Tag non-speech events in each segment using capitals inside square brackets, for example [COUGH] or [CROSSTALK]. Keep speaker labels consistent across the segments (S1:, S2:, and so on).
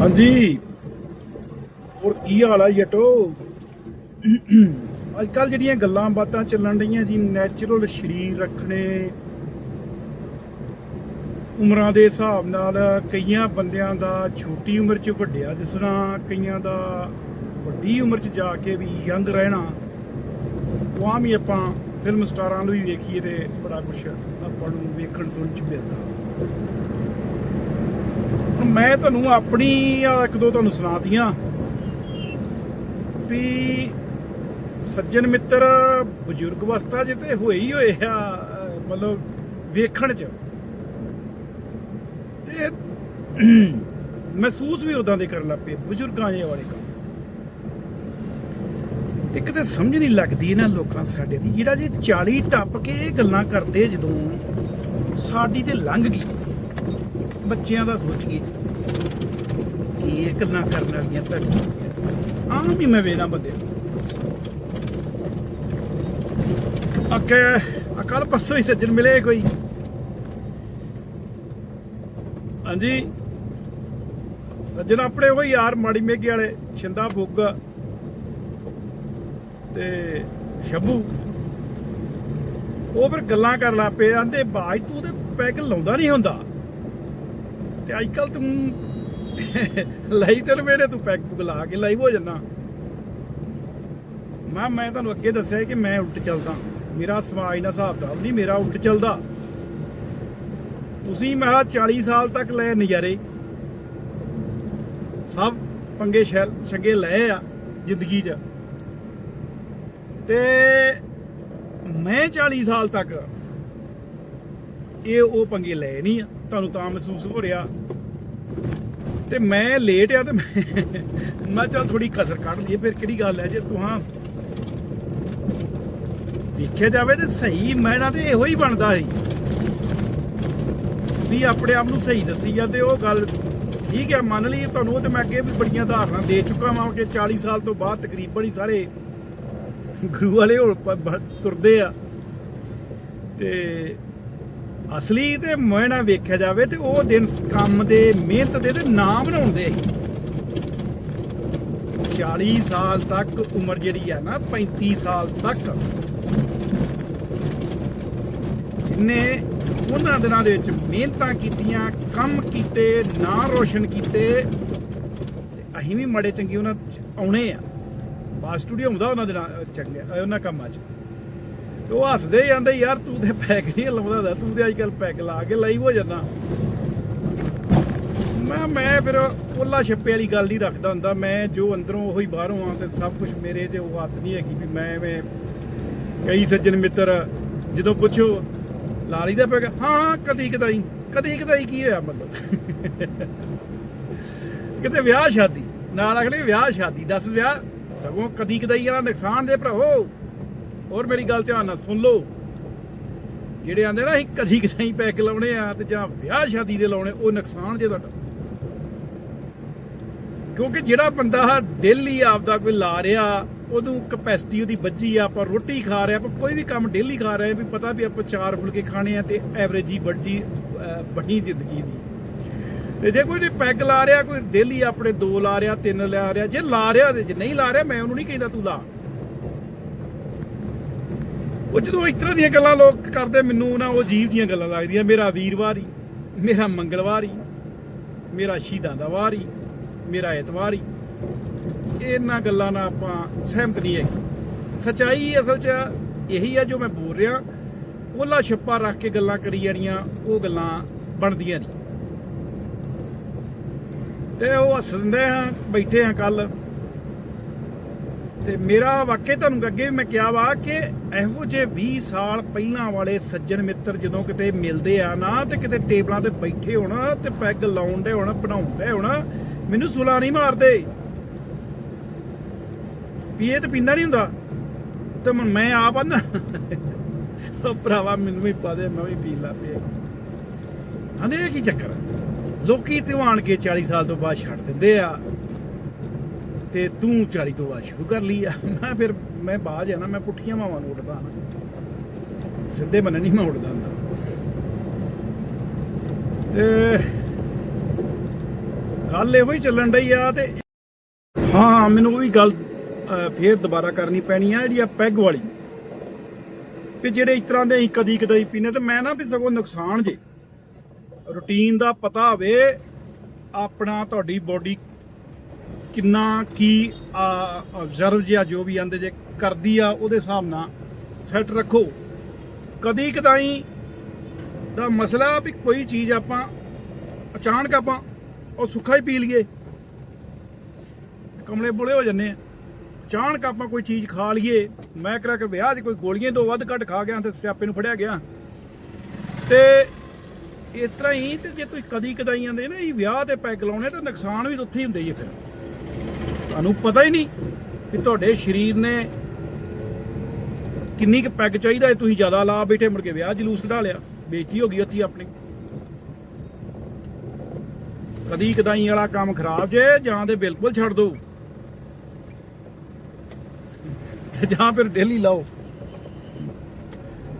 S1: ਹਾਂਜੀ। ਹੋਰ ਕੀ ਹਾਲ ਆ ਜਟੋ? ਅੱਜ ਕੱਲ ਜਿਹੜੀਆਂ ਗੱਲਾਂ ਬਾਤਾਂ ਚੱਲਣ ਰਹੀਆਂ ਜੀ ਨੈਚੁਰਲ ਸਰੀਰ ਰੱਖਣੇ, ਉਮਰਾਂ ਦੇ ਹਿਸਾਬ ਨਾਲ ਕਈਆਂ ਬੰਦਿਆਂ ਦਾ ਛੋਟੀ ਉਮਰ 'ਚ ਵੱਡਿਆ ਦਿਸਣਾ, ਕਈਆਂ ਦਾ ਵੱਡੀ ਉਮਰ 'ਚ ਜਾ ਕੇ ਵੀ ਯੰਗ ਰਹਿਣਾ। ਉਹ ਆਮ ਹੀ ਆਪਾਂ ਫਿਲਮ ਸਟਾਰਾਂ ਨੂੰ ਵੀ ਵੇਖੀਏ ਤੇ ਬੜਾ ਕੁਝ ਆਪਾਂ ਨੂੰ ਵੇਖਣ ਸੁਣਨ 'ਚ ਮਿਲਦਾ। ਮੈਂ ਤੁਹਾਨੂੰ ਆਪਣੀ ਇੱਕ ਦੋ ਤੁਹਾਨੂੰ ਸੁਣਾਤੀਆਂ ਵੀ ਸੱਜਣ ਮਿੱਤਰ ਬਜ਼ੁਰਗ ਅਵਸਥਾ 'ਚ ਤੇ ਹੋਏ ਹੀ ਹੋਏ ਆ ਮਤਲਬ ਵੇਖਣ 'ਚ। ਤੇ [CLEARS THROAT] ਮਹਿਸੂਸ ਵੀ ਉਦਾਂ ਦੇ ਕਰਨ ਲੱਗ ਪਏ, ਬਜ਼ੁਰਗਾਂ ਜੇ ਵਾਲੇ ਕੰਮ। ਇੱਕ ਤੇ ਸਮਝ ਨਹੀਂ ਲੱਗਦੀ ਇਹਨਾਂ ਲੋਕਾਂ ਸਾਡੇ ਦੀ, ਜਿਹੜਾ ਜੀ 40 ਟੱਪ ਕੇ ਇਹ ਗੱਲਾਂ ਕਰਦੇ ਜਦੋਂ ਸਾਡੀ ਤੇ ਲੰਘ ਗਈ। ਬੱਚਿਆਂ ਦਾ ਸੋਚੀਏ ਕੇ ਇਹ ਗੱਲਾਂ ਕਰਨ ਵਾਲੀਆਂ ਤਾਂ ਆਮ ਹੀ ਮੈਂ ਵੇਖਦਾ ਬੰਦੇ ਅੱਗੇ ਅਕਲ ਪਰਸੋਂ ਹੀ ਸੱਜਣ ਮਿਲੇ ਕੋਈ। ਹਾਂਜੀ। ਸੱਜਣ ਆਪਣੇ ਉਹ ਯਾਰ ਮਾੜੀ ਮੇਗੇ ਵਾਲੇ, ਛਿੰਦਾ ਬੁੱਗ ਤੇ ਸ਼ੱਭੂ। ਉਹ ਫਿਰ ਗੱਲਾਂ ਕਰਨ ਲੱਗ ਪਏ, ਆਂਦੇ, ਬਾਜ ਤੂੰ ਤੇ ਪੈਗ ਲਾਉਂਦਾ ਨਹੀਂ ਹੁੰਦਾ। ਤੇ ਅੱਜ ਕੱਲ ਤੂੰ ਲਾਈ ਤੇ ਮੇਰੇ ਤੂੰ ਪੈਕ ਪੁਗ ਲਾ ਕੇ ਲਾਈਵ ਹੋ ਜੰਨਾ। ਮੈਂ ਮੈਂ ਤੁਹਾਨੂੰ ਅੱਗੇ ਦੱਸਿਆ ਕਿ ਮੈਂ ਉਲਟ ਚੱਲਦਾ। ਮੇਰਾ ਸਮਾਜ ਦਾ ਹਿਸਾਬ ਕਿਤਾਬ ਨਹੀਂ, ਮੇਰਾ ਉਲਟ ਚੱਲਦਾ। ਤੁਸੀਂ ਮੈਂ ਕਿਹਾ 40 ਸਾਲ ਤੱਕ ਲੈ ਨਜ਼ਾਰੇ। ਸਭ ਪੰਗੇ ਸ਼ੈਲ ਚੰਗੇ ਲਏ ਆ ਜ਼ਿੰਦਗੀ 'ਚ। ਤੇ ਮੈਂ 40 ਸਾਲ ਤੱਕ ਇਹ ਉਹ ਪੰਗੇ ਲਏ ਨਹੀਂ ਆ। ਤੁਹਾਨੂੰ ਤਾਂ ਮਹਿਸੂਸ ਹੋ ਰਿਹਾ। ਤੇ ਮੈਂ ਲੇਟ ਆ ਤੇ ਮੈਂ ਮੈਂ ਚੱਲ ਥੋੜੀ ਕਸਰ ਕੱਢ ਲਈਏ, ਫਿਰ ਕਿਹੜੀ ਗੱਲ ਹੈ ਜੇ ਤੂੰ ਦੇਖਿਆ ਜਾਵੇ ਤੇ ਸਹੀ ਮੈਨਾਂ ਤੇ ਇਹੋ ਹੀ ਬਣਦਾ ਸੀ। ਤੁਸੀਂ ਆਪਣੇ ਆਪ ਨੂੰ ਸਹੀ ਦੱਸੀ ਜਾਂਦੇ ਉਹ ਗੱਲ ਠੀਕ ਹੈ, ਮੰਨ ਲਈ ਤੁਹਾਨੂੰ, ਉਹ ਤੇ ਮੈਂ ਅੱਗੇ ਵੀ ਬੜੀਆਂ ਉਦਾਹਰਨਾਂ ਦੇ ਚੁੱਕਾ ਹਾਂ ਕਿ 40 ਸਾਲ ਤੋਂ ਬਾਅਦ ਤਕਰੀਬਨ ਹੀ ਸਾਰੇ ਗੁਰੂ ਵਾਲੇ ਹੁਣ ਤੁਰਦੇ ਆ। ਤੇ ਅਸਲੀ ਤੇ ਮੈਨਾ ਵੇਖਿਆ ਜਾਵੇ ਤੇ ਉਹ ਦਿਨ ਕੰਮ ਦੇ ਮਿਹਨਤ ਦੇ ਤੇ ਨਾਮ ਬਣਾਉਂਦੇ ਸੀ। 40 ਸਾਲ ਤੱਕ ਉਮਰ ਜਿਹੜੀ ਆ ਨਾ 35 ਸਾਲ ਤੱਕ। ਜਿਨੇ ਉਹਨਾਂ ਦਿਨਾਂ ਦੇ ਵਿੱਚ ਮਿਹਨਤਾਂ ਕੀਤੀਆਂ, ਕੰਮ ਕੀਤੇ, ਨਾਂ ਰੋਸ਼ਨ ਕੀਤੇ ਅਸੀਂ ਵੀ ਮੜੇ ਚੰਗੇ ਉਹਨਾਂ 'ਚ ਆਉਣੇ ਆ। ਬਾ ਸਟੂਡੀਓ ਹੁੰਦਾ ਉਹਨਾਂ ਦੇ ਨਾਲ ਚੰਗੇ ਉਹਨਾਂ ਕੰਮਾਂ 'ਚ। ਤੇ ਉਹ ਹੱਸਦੇ ਜਾਂਦੇ ਯਾਰ ਤੂੰ ਤੇ ਪੈਗ ਨਹੀਂ ਲਾਉਂਦਾ ਹੁੰਦਾ, ਤੂੰ ਤੇ ਅੱਜ ਕੱਲ ਪੈਗ ਲਾ ਕੇ ਲਾਈਵ ਹੋ ਜਾਂਦਾ। ਮੈਂ ਮੈਂ ਫਿਰ ਉਹਲਾ ਛੱਪੇ ਵਾਲੀ ਗੱਲ ਨਹੀਂ ਰੱਖਦਾ ਹੁੰਦਾ। ਮੈਂ ਜੋ ਅੰਦਰੋਂ ਉਹੀ ਬਾਹਰੋਂ ਆ ਤੇ ਸਭ ਕੁਝ ਮੇਰੇ ਤੇ ਉਹ ਹੱਥ ਨਹੀਂ ਹੈਗੀ ਵੀ ਮੈਂ ਮੈਂ ਕਈ ਸੱਜਣ ਮਿੱਤਰ ਜਦੋਂ ਪੁੱਛੋ ਲਾ ਲਈਦਾ ਪੈਗ? ਹਾਂ ਕਦੀ ਕਦਾਈ ਕਦੀ ਕਦਾਈ ਕੀ ਹੋਇਆ ਮਤਲਬ? ਕਿਤੇ ਵਿਆਹ ਸ਼ਾਦੀ ਨਾਲ ਅਗਲੇ ਵਿਆਹ ਸ਼ਾਦੀ ਦੱਸ ਵਿਆਹ ਸਗੋਂ ਕਦੀ ਕਦਾਈ ਵਾਲਾ ਨੁਕਸਾਨ ਦੇ ਭਰਾਵੋ ਹੋਰ ਮੇਰੀ ਗੱਲ ਧਿਆਨ ਨਾਲ ਸੁਣ ਲਓ। ਜਿਹੜੇ ਆਂਦੇ ਨਾ ਅਸੀਂ ਕਦੀ ਕਦਾਈ ਪੈਕ ਲਾਉਣੇ ਆ ਤੇ ਜਾਂ ਵਿਆਹ ਸ਼ਾਦੀ ਦੇ ਲਾਉਣੇ ਉਹ ਨੁਕਸਾਨ ਜੇ ਤੁਹਾਡਾ। ਕਿਉਂਕਿ ਜਿਹੜਾ ਬੰਦਾ ਡੇਲੀ ਆਪਦਾ ਕੋਈ ਲਾ ਰਿਹਾ ਉਹਨੂੰ ਕਪੈਸਿਟੀ ਉਹਦੀ ਵੱਜੀ ਆ ਆਪਾਂ ਰੋਟੀ ਖਾ ਰਹੇ ਆਪਾਂ ਕੋਈ ਵੀ ਕੰਮ ਡੇਲੀ ਖਾ ਰਹੇ ਵੀ ਪਤਾ ਵੀ ਆਪਾਂ ਚਾਰ ਫੁਲਕੇ ਖਾਣੇ ਆ ਤੇ ਐਵਰੇਜ ਹੀ ਵੱਡੀ ਅਹ, ਬਣੀ ਜ਼ਿੰਦਗੀ ਦੀ। ਤੇ ਜੇ ਕੋਈ ਨੇ ਪੈਗ ਲਾ ਰਿਹਾ ਕੋਈ ਡੇਲੀ ਆਪਣੇ ਦੋ ਲਾ ਰਿਹਾ ਤਿੰਨ ਲਾ ਰਿਹਾ ਜੇ ਲਾ ਰਿਹਾ ਤੇ ਜੇ ਨਹੀਂ ਲਾ ਰਿਹਾ ਮੈਂ ਉਹਨੂੰ ਨਹੀਂ ਕਹਿੰਦਾ ਤੂੰ ਲਾ। ਉਹ ਜਦੋਂ ਇਸ ਤਰ੍ਹਾਂ ਦੀਆਂ ਗੱਲਾਂ ਲੋਕ ਕਰਦੇ, ਮੈਨੂੰ ਨਾ ਉਹ ਜੀਵ ਦੀਆਂ ਗੱਲਾਂ ਲੱਗਦੀਆਂ। ਮੇਰਾ ਵੀਰਵਾਰ ਹੀ, ਮੇਰਾ ਮੰਗਲਵਾਰ ਹੀ, ਮੇਰਾ ਸ਼ਹੀਦਾਂ ਦਾ ਵਾਰ ਹੀ, ਮੇਰਾ ਐਤਵਾਰ ਹੀ। ਇਹਨਾਂ ਗੱਲਾਂ ਨਾਲ ਆਪਾਂ ਸਹਿਮਤ ਨਹੀਂ ਹੈਗੇ। ਸਚਾਈ ਅਸਲ 'ਚ ਇਹੀ ਆ ਜੋ ਮੈਂ ਬੋਲ ਰਿਹਾ। ਉਹਲਾ ਛੱਪਾ ਰੱਖ ਕੇ ਗੱਲਾਂ ਕਰੀ ਜਾਣੀਆਂ, ਉਹ ਗੱਲਾਂ ਬਣਦੀਆਂ ਨਹੀਂ। ਤੇ ਉਹ ਹੱਸਦੇ ਹਾਂ, ਬੈਠੇ ਹਾਂ ਕੱਲ ਤੇ ਮੇਰਾ ਵਾਕਿਆ ਤੁਹਾਨੂੰ ਅੱਗੇ ਵੀ ਮੈਂ ਕਿਹਾ ਵਾ ਕਿ ਇਹੋ ਜਿਹੇ 20 ਸਾਲ ਪਹਿਲਾਂ ਵਾਲੇ ਸੱਜਣ ਮਿੱਤਰ ਜਦੋਂ ਕਿਤੇ ਮਿਲਦੇ ਆ ਨਾ ਤੇ ਕਿਤੇ ਟੇਬਲਾਂ ਤੇ ਬੈਠੇ ਹੋਣ ਤੇ ਪੈਗ ਲਾਉਣ ਦੇ ਹੋਣ ਬਣਾਉਣ ਦੇ ਹੋਣ, ਮੈਨੂੰ ਸੁਲਾ ਨਹੀਂ ਮਾਰਦੇ। ਪੀਏ ਤੇ ਪੀਂਦਾ ਨਹੀਂ ਹੁੰਦਾ। ਤੇ ਹੁਣ ਮੈਂ ਆਪ ਆ ਨਾ, ਉਹ ਭਰਾਵਾ ਮੈਨੂੰ ਵੀ ਪਾ ਦੇ, ਮੈਂ ਵੀ ਪੀ ਲਾ ਪਿਆ। ਹਨੇ ਇਹ ਕੀ ਚੱਕਰ ਆ? ਲੋਕੀ ਤਿਵਾਨ ਕੇ 40 ਸਾਲ ਤੋਂ ਬਾਅਦ ਛੱਡ ਦਿੰਦੇ ਆ। ਤੇ ਤੂੰ 40 ਤੋਂ ਬਾਅਦ ਸ਼ੁਰੂ ਕਰ ਲਈ ਆ। ਮੈਂ ਫਿਰ ਮੈਂ ਬਾਅਦ ਜਾਣਾ, ਮੈਂ ਪੁੱਠੀਆਂ ਮਾਵਾਂ ਨੂੰ ਉੱਡਦਾ ਨਾ ਸਿੱਧੇ ਬੰਨੇ ਨਹੀਂ ਮੈਂ ਉੱਡਦਾ ਹੁੰਦਾ। ਤੇ ਗੱਲ ਇਹੋ ਹੀ ਚੱਲਣ ਡਈ ਆ ਤੇ ਹਾਂ, ਮੈਨੂੰ ਉਹ ਵੀ ਗੱਲ ਫੇਰ ਦੁਬਾਰਾ ਕਰਨੀ ਪੈਣੀ ਆ ਜਿਹੜੀ ਆ ਪੈਗ ਵਾਲੀ। ਵੀ ਜਿਹੜੇ ਇਸ ਤਰ੍ਹਾਂ ਦੇ ਅਸੀਂ ਕਦੀ ਕਦਾਈ ਪੀਨੇ ਤੇ ਮੈਂ ਨਾ ਵੀ ਸਗੋਂ ਨੁਕਸਾਨ ਜੇ। ਰੂਟੀਨ ਦਾ ਪਤਾ ਹੋਵੇ, ਆਪਣਾ ਤੁਹਾਡੀ ਬੋਡੀ ਕਿੰਨਾ ਕੀ ਆਬਜ਼ਰਵ ਜਿਆ ਜੋ ਵੀ ਆਂਦੇ ਜੇ ਕਰਦੀ ਆ, ਉਹਦੇ ਹਿਸਾਬ ਨਾਲ ਸੈੱਟ ਰੱਖੋ। ਕਦੀ ਕਦਾਈ ਦਾ ਮਸਲਾ ਵੀ ਕੋਈ ਚੀਜ਼ ਆਪਾਂ ਅਚਾਨਕ ਆਪਾਂ ਉਹ ਸੁੱਖਾ ਹੀ ਪੀ ਲਈਏ। ਕਮਲੇ ਬੋਲੇ ਹੋ ਜੰਨੇ ਆ। ਅਚਾਨਕ ਆਪਾਂ ਕੋਈ ਚੀਜ਼ ਖਾ ਲਈਏ। ਮੈਂ ਕਰਾ ਕੇ ਵਿਆਹ 'ਚ ਕੋਈ ਗੋਲੀਆਂ ਤੋਂ ਵੱਧ ਘੱਟ ਖਾ ਗਿਆ ਤੇ ਸਿਆਪੇ ਨੂੰ ਫੜਿਆ ਗਿਆ। ਤੇ ਇਸ ਤਰ੍ਹਾਂ ਹੀ ਤੇ ਜੇ ਤੁਸੀਂ ਕਦੀ ਕਦਾਈ ਆਂਦੇ ਨਾ, ਇਹ ਵਿਆਹ ਤੇ ਪੈਗ ਲਾਉਣੇ ਤਾਂ ਨੁਕਸਾਨ ਵੀ ਉੱਥੇ ਹੀ ਹੁੰਦੇ ਹੀ ਫਿਰ। ਤੁਹਾਨੂੰ ਪਤਾ ਹੀ ਨਹੀਂ ਕਿ ਤੁਹਾਡੇ ਸਰੀਰ ਨੇ ਕਿੰਨੀ ਕੁ ਪੈਗ ਚਾਹੀਦਾ ਹੈ, ਤੁਸੀਂ ਜ਼ਿਆਦਾ ਲਾ ਬੈਠੇ ਮੁੜ ਕੇ ਵਿਆਹ ਜਲੂਸ ਕਢਾ ਲਿਆ, ਬੇਇੱਜ਼ਤੀ ਹੋ ਗਈ ਉੱਥੇ ਆਪਣੀ। ਕਦੀ ਕਦਾਈ ਵਾਲਾ ਕੰਮ ਖਰਾਬ ਜੇ, ਜਾਂ ਤੇ ਬਿਲਕੁਲ ਛੱਡ ਦੋ। ਤੇ ਜਾਂ ਫਿਰ ਡੇਲੀ ਲਾਓ।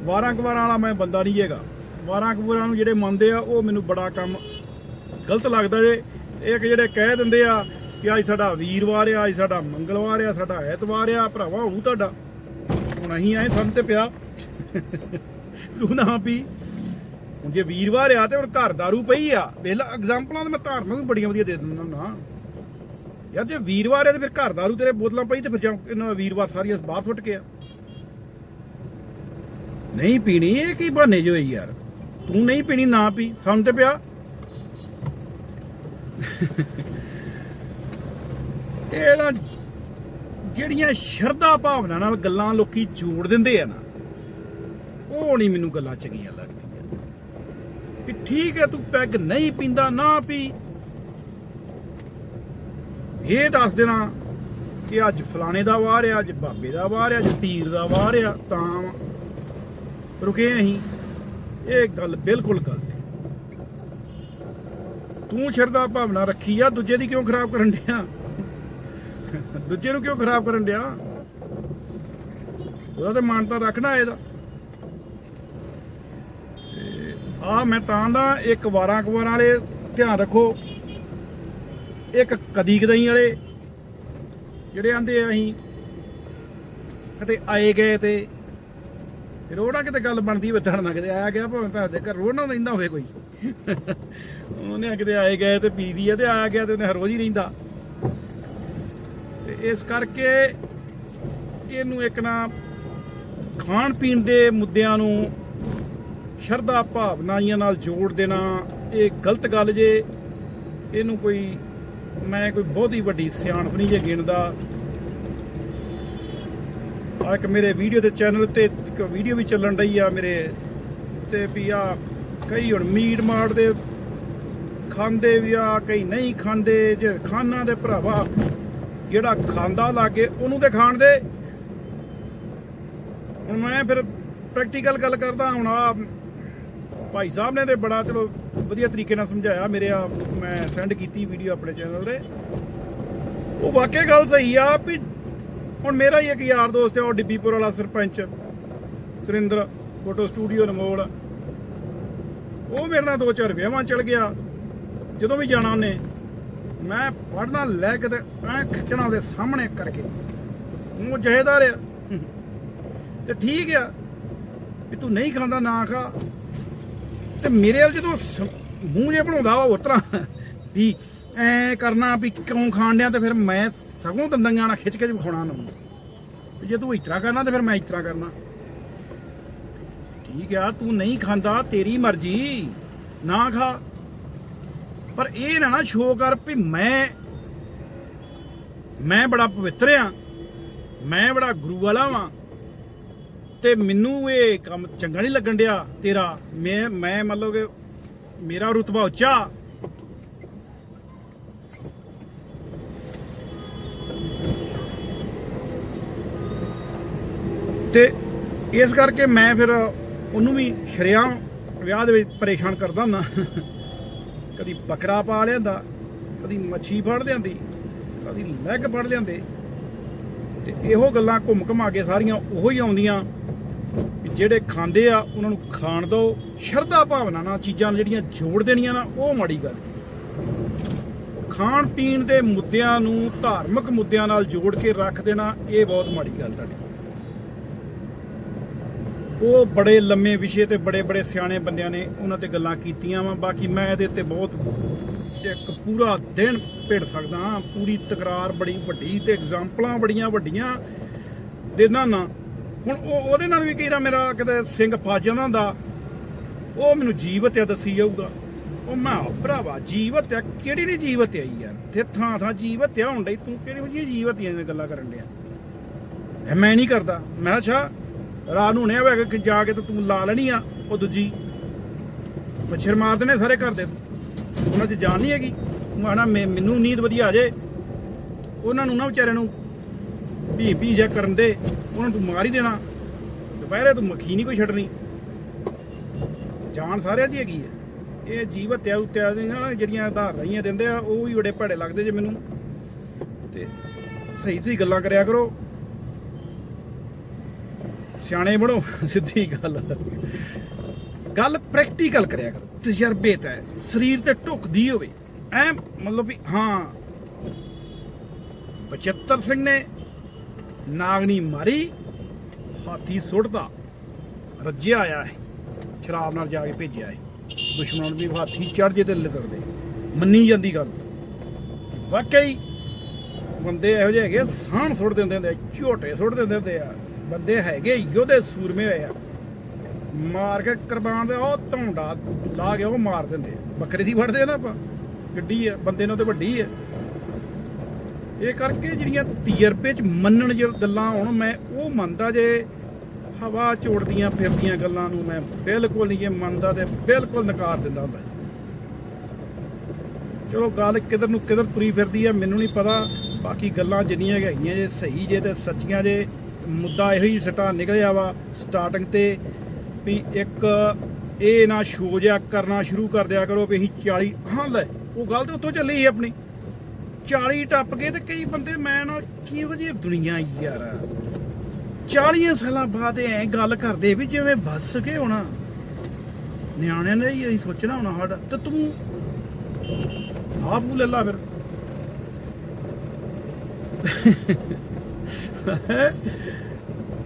S1: ਵਾਰਾਂ ਕੁਵਾਰਾਂ ਵਾਲਾ ਮੈਂ ਬੰਦਾ ਨਹੀਂ ਹੈਗਾ। ਵਾਰਾਂ ਕੁਵਾਰਾਂ ਨੂੰ ਜਿਹੜੇ ਮੰਨਦੇ ਆ, ਉਹ ਮੈਨੂੰ ਬੜਾ ਕੰਮ ਗਲਤ ਲੱਗਦਾ ਜੇ। ਇਹ ਕਿ ਜਿਹੜੇ ਕਹਿ ਦਿੰਦੇ ਆ ਕਿ ਅੱਜ ਸਾਡਾ ਵੀਰਵਾਰ ਆ, ਅੱਜ ਸਾਡਾ ਮੰਗਲਵਾਰ ਆ, ਸਾਡਾ ਐਤਵਾਰ ਆ, ਭਰਾਵਾ ਹੋਊ ਤੁਹਾਡਾ। ਹੁਣ ਅਸੀਂ ਆਏ ਸਾਨੂੰ ਤੇ ਪਿਆ। ਤੂੰ ਨਾ ਪੀ। ਹੁਣ ਜੇ ਵੀਰਵਾਰ ਆ ਤੇ ਹੁਣ ਘਰ ਦਾਰੂ ਪਈ ਆ। ਵੇਲਾ ਐਗਜ਼ਾਮਪਲਾਂ ਤਾਂ ਮੈਂ ਧਾਰਮਿਕ ਵੀ ਬੜੀਆਂ ਵਧੀਆ ਦੇ ਦਿੰਦਾ ਨਾ ਯਾਰ ਜੇ ਵੀਰਵਾਰ ਆ ਤੇ ਫਿਰ ਘਰ ਦਾਰੂ ਤੇਰੇ ਬੋਤਲਾਂ ਪਈ ਤੇ ਫਿਰ ਇਹਨਾਂ ਵੀਰਵਾਰ ਸਾਰੀਆਂ ਬਾਹਰ ਸੁੱਟ ਕੇ ਆ। ਨਹੀਂ ਪੀਣੀ, ਇਹ ਕੀ ਬਹਾਨੇ ਜੋ ਯਾਰ। ਤੂੰ ਨਹੀਂ ਪੀਣੀ, ਨਾ ਪੀ। ਸਾਨੂੰ ਤੇ ਪਿਆ। ਇਹ ਨਾ ਜਿਹੜੀਆਂ ਸ਼ਰਧਾ ਭਾਵਨਾ ਨਾਲ ਗੱਲਾਂ ਲੋਕੀ ਜੋੜ ਦਿੰਦੇ ਆ ਨਾ, ਉਹ ਨਹੀਂ ਮੈਨੂੰ ਗੱਲਾਂ ਚੰਗੀਆਂ ਲੱਗਦੀਆਂ। ਕਿ ਠੀਕ ਹੈ ਤੂੰ ਪੈਗ ਨਹੀਂ ਪੀਂਦਾ, ਨਾ ਪੀ। ਇਹ ਦੱਸ ਦੇਣਾ ਕਿ ਅੱਜ ਫਲਾਣੇ ਦਾ ਵਾਰ ਆ, ਅੱਜ ਬਾਬੇ ਦਾ ਵਾਰ ਆ, ਅੱਜ ਪੀਰ ਦਾ ਵਾਰ ਆ, ਤਾਂ ਰੁਕੇ ਅਸੀਂ। ਇਹ ਗੱਲ ਬਿਲਕੁਲ ਗਲਤ ਹੈ। ਤੂੰ ਸ਼ਰਧਾ ਭਾਵਨਾ ਰੱਖੀ ਆ, ਦੂਜੇ ਦੀ ਕਿਉਂ ਖਰਾਬ ਕਰਨ ਡਿਆ? ਦੂਜੇ ਨੂੰ ਕਿਉਂ ਖਰਾਬ ਕਰਨ ਡਿਆ? ਉਹਦਾ ਤੇ ਤਾਂ ਰੱਖਣਾ ਇਹਦਾ। ਆ ਮੈਂ ਤਾਂ ਦਾ ਇੱਕ ਵਾਰਾਂ ਕੁਵਾਰਾਂ ਵਾਲੇ ਧਿਆਨ ਰੱਖੋ। ਇੱਕ ਕਦੀ ਕਦਾਈ ਵਾਲੇ ਜਿਹੜੇ ਆਂਦੇ ਆ ਅਸੀਂ, ਕਿਤੇ ਆਏ ਗਏ ਤੇ ਫਿਰ ਉਹ ਨਾ ਕਿਤੇ ਗੱਲ ਬਣਦੀ ਵੱਧਣ ਨਾ ਕਿਤੇ ਆਇਆ ਗਿਆ, ਭਾਵੇਂ ਭੈਣ ਦੇ ਘਰ ਰੋਜ਼ ਨਾ ਰਹਿੰਦਾ ਹੋਵੇ ਕੋਈ। ਉਹਨੇ ਕਿਤੇ ਆਏ ਗਏ ਤੇ ਪੀਦੀ ਆ ਤੇ ਆਇਆ ਗਿਆ ਤੇ ਉਹਨੇ ਰੋਜ਼ ਹੀ ਰਹਿੰਦਾ। ਤੇ ਇਸ ਕਰਕੇ ਇਹਨੂੰ ਇੱਕ ਨਾ ਖਾਣ ਪੀਣ ਦੇ ਮੁੱਦਿਆਂ ਨੂੰ ਸ਼ਰਧਾ ਭਾਵਨਾਈਆਂ ਨਾਲ ਜੋੜ ਦੇਣਾ, ਇਹ ਗਲਤ ਗੱਲ ਜੇ। ਇਹਨੂੰ ਕੋਈ, ਮੈਂ ਕੋਈ ਬਹੁਤੀ ਵੱਡੀ ਸਿਆਣਪ ਨਹੀਂ ਜੇ ਗਿਣਦਾ। ਆ ਇੱਕ ਮੇਰੇ ਵੀਡੀਓ ਦੇ ਚੈਨਲ ਤੇ ਇੱਕ ਵੀਡੀਓ ਵੀ ਚੱਲਣ ਰਹੀ ਆ ਮੇਰੇ ਤੇ ਵੀ ਆ, ਕਈ ਹੁਣ ਮੀਟ ਮਾਰ ਦੇ ਖਾਂਦੇ ਵੀ ਆ, ਕਈ ਨਹੀਂ ਖਾਂਦੇ, ਜੇ ਖਾਨਾਂ ਦੇ ਭਰਾਵਾ ਜਿਹੜਾ ਖਾਂਦਾ ਲਾਗੇ ਉਹਨੂੰ ਤੇ ਖਾਣ ਦੇ। ਹੁਣ ਮੈਂ ਫਿਰ ਪ੍ਰੈਕਟੀਕਲ ਗੱਲ ਕਰਦਾ, ਹੁਣ ਆ ਭਾਈ ਸਾਹਿਬ ਨੇ ਤੇ ਬੜਾ ਚਲੋ ਵਧੀਆ ਤਰੀਕੇ ਨਾਲ ਸਮਝਾਇਆ ਮੇਰੇ ਆ, ਮੈਂ ਸੈਂਡ ਕੀਤੀ ਵੀਡੀਓ ਆਪਣੇ ਚੈਨਲ ਤੇ। ਉਹ ਵਾਕਿਆ ਗੱਲ ਸਹੀ ਆ ਵੀ ਹੁਣ ਮੇਰਾ ਹੀ ਇੱਕ ਯਾਰ ਦੋਸਤ ਹੈ ਉਹ ਡਿੱਬੀਪੁਰ ਵਾਲਾ ਸਰਪੰਚ, ਸੁਰਿੰਦਰ, ਫੋਟੋ ਸਟੂਡੀਓ ਨਮੋਲ ਉਹ ਮੇਰੇ ਨਾਲ ਦੋ ਚਾਰ ਵਿਆਹਾਂ ਚਲ ਗਿਆ, ਜਦੋਂ ਵੀ ਜਾਣਾ ਉਹਨੇ। ਮੈਂ ਪੜਨਾ ਲੈ ਕੇ ਤੇ ਐ ਖਿੱਚਣਾ ਦੇ ਸਾਹਮਣੇ ਕਰਕੇ। ਉਹ ਜਹੇਦਾਰ ਆ ਤੇ ਠੀਕ ਆ ਵੀ ਤੂੰ ਨਹੀਂ ਖਾਂਦਾ, ਨਾ ਖਾ। ਤੇ ਮੇਰੇ ਵੱਲ ਜਦੋਂ ਮੂੰਹ ਜੇ ਬਣਾਉਂਦਾ ਵਾ ਉਸ ਤਰ੍ਹਾਂ ਵੀ ਐ ਕਰਨਾ ਵੀ ਕਿਉਂ ਖਾਣ ਡਿਆ, ਤੇ ਫਿਰ ਮੈਂ ਸਗੋਂ ਦੰਦਾਂ ਨਾਲ ਖਿੱਚ ਕੇ ਵਿਖਾਉਣਾ ਨੂੰ। ਵੀ ਜੇ ਤੂੰ ਇਸ ਤਰ੍ਹਾਂ ਕਰਨਾ, ਤੇ ਫਿਰ ਮੈਂ ਇਸ ਤਰ੍ਹਾਂ ਕਰਨਾ। ਠੀਕ ਆ, ਤੂੰ ਨਹੀਂ ਖਾਂਦਾ, ਤੇਰੀ ਮਰਜ਼ੀ। ਨਾ ਖਾ। ਪਰ ਇਹ ਨਾ ਨਾ ਸ਼ੋਅ ਕਰ ਵੀ ਮੈਂ ਮੈਂ ਬੜਾ ਪਵਿੱਤਰ ਆ, ਮੈਂ ਬੜਾ ਗੁਰੂ ਵਾਲਾ ਵਾਂ, ਤੇ ਮੈਨੂੰ ਇਹ ਕੰਮ ਚੰਗਾ ਨਹੀਂ ਲੱਗਣ ਡਿਆ ਤੇਰਾ। ਮੈਂ ਮੈਂ ਮਤਲਬ ਕਿ ਮੇਰਾ ਰੁਤਬਾ ਉੱਚਾ। ਤੇ ਇਸ ਕਰਕੇ ਮੈਂ ਫਿਰ ਉਹਨੂੰ ਵੀ ਸ਼ਰਿਆਂ ਵਿਆਹ ਦੇ ਵਿੱਚ ਪਰੇਸ਼ਾਨ ਕਰਦਾ ਹੁੰਦਾ। ਕਦੀ ਬੱਕਰਾ ਪਾ ਲਿਆਂਦਾ, ਕਦੀ ਮੱਛੀ ਫੜ ਲਿਆਂਦੀ, ਕਦੀ ਲੈਗ ਫੜ ਲਿਆਂਦੇ। ਤੇ ਇਹੋ ਗੱਲਾਂ ਘੁੰਮ ਘਮਾ ਕੇ ਸਾਰੀਆਂ ਉਹੋ ਹੀ ਆਉਂਦੀਆਂ ਜਿਹੜੇ ਖਾਂਦੇ ਆ, ਉਹਨਾਂ ਨੂੰ ਖਾਣ ਦਿਓ ਸ਼ਰਧਾ ਭਾਵਨਾ ਨਾਲ ਚੀਜ਼ਾਂ ਜਿਹੜੀਆਂ ਜੋੜ ਦੇਣੀਆਂ ਨਾ, ਉਹ ਮਾੜੀ ਗੱਲ। ਖਾਣ ਪੀਣ ਦੇ ਮੁੱਦਿਆਂ ਨੂੰ ਧਾਰਮਿਕ ਮੁੱਦਿਆਂ ਨਾਲ ਜੋੜ ਕੇ ਰੱਖ ਦੇਣਾ, ਇਹ ਬਹੁਤ ਮਾੜੀ ਗੱਲ ਤੁਹਾਡੀ। ਉਹ ਬੜੇ ਲੰਮੇ ਵਿਸ਼ੇ ਤੇ ਬੜੇ ਬੜੇ ਸਿਆਣੇ ਬੰਦਿਆਂ ਨੇ ਉਹਨਾਂ ਤੇ ਗੱਲਾਂ ਕੀਤੀਆਂ ਵਾ। ਬਾਕੀ ਮੈਂ ਇਹਦੇ ਤੇ ਬਹੁਤ ਇੱਕ ਪੂਰਾ ਦਿਨ ਭਿੜ ਸਕਦਾ ਹਾਂ। ਪੂਰੀ ਤਕਰਾਰ ਬੜੀ ਵੱਡੀ ਤੇ ਐਗਜ਼ਾਮਪਲਾਂ ਬੜੀਆਂ ਵੱਡੀਆਂ ਦੇਣਾ ਨਾ ਹੁਣ ਉਹ ਉਹਦੇ ਨਾਲ ਵੀ ਕਈਰਾ ਮੇਰਾ ਕਿਤੇ ਸਿੰਘ ਫਸ ਜਾਂਦਾ ਹੁੰਦਾ ਉਹ ਮੈਨੂੰ ਜੀਵ ਹੱਤਿਆ ਦੱਸੀ ਜਾਊਗਾ। ਉਹ ਮੈਂ ਭਰਾਵਾ ਜੀਵ ਹੱਤਿਆ ਕਿਹੜੀ ਦੀ ਜੀਵਤ ਆਈ ਯਾਰ? ਤੇ ਥਾਂ ਥਾਂ ਜੀਵਤ ਆ ਹੁੰਦੀ ਤੂੰ ਕਿਹੜੀ ਜਿਹੀ ਜੀਵਤ ਦੀਆਂ ਗੱਲਾਂ ਕਰਨ ਡਿਆ? ਮੈਂ ਨਹੀਂ ਕਰਦਾ। ਮੈਂ ਕਿਹਾ, ਅੱਛਾ ਰਾਤ ਨੂੰ ਨੇ ਹੋਇਆ ਕਿ ਜਾ ਕੇ ਤੇ ਤੂੰ ਲਾ ਲੈਣੀ ਆ ਉਹ ਦੂਜੀ। ਮੱਛਰ ਮਾਰ ਦੇਣੇ ਸਾਰੇ ਘਰ ਦੇ। ਉਹਨਾਂ 'ਚ ਜਾਨ ਨਹੀਂ ਹੈਗੀ। ਮੈਂ ਨਾ ਮੈਨੂੰ ਨੀਂਦ ਵਧੀਆ ਆ ਜੇ। ਉਹਨਾਂ ਨੂੰ ਨਾ ਵਿਚਾਰਿਆਂ ਨੂੰ ਭੀ ਭੀ ਜਾ ਕਰਨ ਦੇ। ਉਹਨਾਂ ਨੂੰ ਤੂੰ ਮਾਰ ਹੀ ਦੇਣਾ। ਦੁਪਹਿਰੇ ਤੂੰ ਮੱਖੀ ਨਹੀਂ ਕੋਈ ਛੱਡਣੀ। ਜਾਨ ਸਾਰਿਆਂ ਦੀ ਹੈਗੀ ਹੈ। ਇਹ ਜੀਵ ਹੱਤਿਆ ਉੱਤਿਆ ਦੀਆਂ ਨਾ ਜਿਹੜੀਆਂ ਆਧਾਰ ਰਹੀਆਂ ਦਿੰਦੇ ਆ, ਉਹ ਵੀ ਬੜੇ ਭੜੇ ਲੱਗਦੇ ਜੇ ਮੈਨੂੰ। ਤੇ ਸਹੀ ਸਹੀ ਗੱਲਾਂ ਕਰਿਆ ਕਰੋ। ਸਿਆਣੇ ਬਣੋ, ਸਿੱਧੀ ਗੱਲ। ਗੱਲ ਪ੍ਰੈਕਟੀਕਲ ਕਰਿਆ ਕਰੋ, ਤਜਰਬੇ ਤੇ ਸਰੀਰ ਤੇ ਢੁਕਦੀ ਹੋਵੇ। ਐ ਮਤਲਬ ਵੀ, ਹਾਂ 75 ਸਿੰਘ ਨੇ ਨਾਗਣੀ ਮਾਰੀ, ਹਾਥੀ ਸੁੱਟਦਾ, ਰੱਜਿਆ ਆਇਆ ਹੈ, ਸ਼ਰਾਬ ਨਾਲ ਜਾ ਕੇ ਭੇਜਿਆ ਹੈ। ਦੁਸ਼ਮਣਾਂ ਨੂੰ ਵੀ ਹਾਥੀ ਚੜ ਜੇ ਤੇ ਲਿਦਰਦੇ ਮੰਨੀ ਜਾਂਦੀ ਗੱਲ। ਵਾਕਈ ਬੰਦੇ ਇਹੋ ਜਿਹੇ ਹੈਗੇ ਸਾਹਣ ਸੁੱਟ ਦਿੰਦੇ ਹੁੰਦੇ ਝੋਟੇ ਸੁੱਟ ਦਿੰਦੇ ਹੁੰਦੇ ਆ। ਬੰਦੇ ਹੈਗੇ ਯੋਧੇ ਸੂਰਮੇ ਹੋਏ ਆ। ਮਾਰ ਕੇ ਕੁਰਬਾਨ ਦਾ ਉਹ ਧੌਂਡਾ ਲਾ ਕੇ ਉਹ ਮਾਰ ਦਿੰਦੇ। ਬੱਕਰੇ ਦੀ ਵੜਦੇ ਆ ਨਾ ਆਪਾਂ। ਗੱਡੀ ਆ, ਬੰਦੇ ਨਾਲ ਤੇ ਵੱਡੀ ਆ। ਇਹ ਕਰਕੇ ਜਿਹੜੀਆਂ ਤਜਰਬੇ ਚ ਮੰਨਣ ਜੋ ਗੱਲਾਂ ਹੁਣ, ਮੈਂ ਉਹ ਮੰਨਦਾ ਜੇ ਹਵਾ ਚੋੜਦੀਆਂ ਫਿਰਦੀਆਂ ਗੱਲਾਂ ਨੂੰ ਮੈਂ ਬਿਲਕੁਲ ਨਹੀਂ ਜੇ ਮੰਨਦਾ ਤੇ ਬਿਲਕੁਲ ਨਕਾਰ ਦਿੰਦਾ ਹੁੰਦਾ। ਚਲੋ ਗੱਲ ਕਿਧਰ ਨੂੰ ਕਿਧਰ ਤੁਰੀ ਫਿਰਦੀ ਆ, ਮੈਨੂੰ ਨਹੀਂ ਪਤਾ। ਬਾਕੀ ਗੱਲਾਂ ਜਿੰਨੀਆਂ ਹੈਗੀਆਂ ਜੇ ਸਹੀ ਜੇ ਤੇ ਸੱਚੀਆਂ ਜੇ ਮੁੱਦਾ ਇਹੋ ਹੀ ਸਟਾ ਨਿਕਲਿਆ ਵਾ ਸਟਾਰਟਿੰਗ ਤੇ ਵੀ ਇੱਕ ਇਹ ਨਾ ਸ਼ੋ ਜਿਹਾ ਕਰਨਾ ਸ਼ੁਰੂ ਕਰ ਦਿਆ ਕਰੋ ਵੀ ਅਸੀਂ 40 ਹਾਂ ਲੈ, ਉਹ ਗੱਲ ਤੇ ਉੱਥੋਂ ਚੱਲੀ ਸੀ ਆਪਣੀ। 40 ਟੱਪ ਗਏ ਤੇ ਕਈ ਬੰਦੇ ਮੈਂ ਨਾ ਕਿਹੋ ਜਿਹੀ ਦੁਨੀਆ ਯਾਰ। 40 ਸਾਲਾਂ ਬਾਅਦ ਐ ਗੱਲ ਕਰਦੇ ਵੀ ਜਿਵੇਂ ਬੱਸ ਕੇ ਹੋਣਾ। ਨਿਆਣਿਆਂ ਨੇ ਹੀ ਸੋਚਣਾ ਹੋਣਾ ਸਾਡਾ, ਤੇ ਤੂੰ ਆਪ ਨੂੰ ਲੈ ਲਾ ਫਿਰ।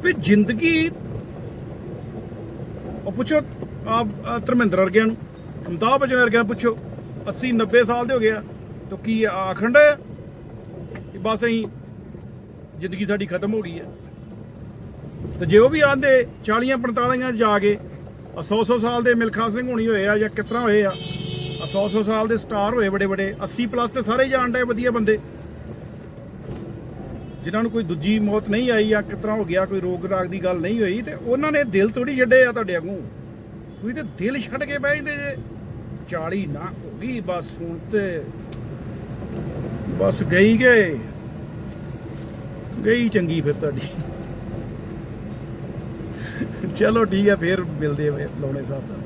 S1: ਵੀ ਜ਼ਿੰਦਗੀ ਉਹ ਪੁੱਛੋ ਆਪ ਧਰਮਿੰਦਰ ਵਰਗਿਆਂ ਨੂੰ, ਅਮਿਤਾਭ ਬੱਚਨ ਵਰਗਿਆਂ ਨੂੰ ਪੁੱਛੋ 80 90 ਸਾਲ ਦੇ ਹੋ ਗਿਆ ਤਾਂ ਕੀ ਆਖਣ ਡਏ ਆ ਕਿ ਬਸ ਅਸੀਂ ਜ਼ਿੰਦਗੀ ਸਾਡੀ ਖਤਮ ਹੋ ਗਈ ਹੈ ਤੇ ਜੇ ਉਹ ਵੀ ਆਂਦੇ 40 45 ਜਾ ਕੇ 100 100 ਸਾਲ ਦੇ ਮਿਲਖਾ ਸਿੰਘ ਹੋਣੀ ਹੋਏ ਆ ਜਾਂ ਕਿਤਨਾ ਹੋਏ ਆ 100 100 ਸਾਲ ਦੇ ਸਟਾਰ ਹੋਏ ਬੜੇ ਬੜੇ 80 ਪਲੱਸ ਤੇ ਸਾਰੇ ਹੀ ਜਾਣ ਡਏ ਵਧੀਆ ਬੰਦੇ। ਜਿਨ੍ਹਾਂ ਨੂੰ ਕੋਈ ਦੂਜੀ ਮੌਤ ਨਹੀਂ ਆਈ ਜਾਂ ਕਿਤਨਾ ਹੋ ਗਿਆ, ਕੋਈ ਰੋਗ ਰਾਗ ਦੀ ਗੱਲ ਨਹੀਂ ਹੋਈ, ਤੇ ਉਹਨਾਂ ਨੇ ਦਿਲ ਥੋੜੀ ਛੱਡੇ ਆ ਤੁਹਾਡੇ ਵਾਂਗੂ। ਤੁਸੀਂ ਤੇ ਦਿਲ ਛੱਡ ਕੇ ਬਹਿ ਜਾਂਦੇ ਜੇ। 40 ਨਾ ਹੋ ਗਈ, ਬਸ ਹੁਣ ਤੇ ਬਸ ਗਈ ਗਏ ਗਈ ਚੰਗੀ ਫਿਰ ਤੁਹਾਡੀ। ਚਲੋ ਠੀਕ ਹੈ ਫਿਰ ਮਿਲਦੇ ਆ ਲਾਉਣੇ ਸਾਹਿਬ ਸਾਹਿਬ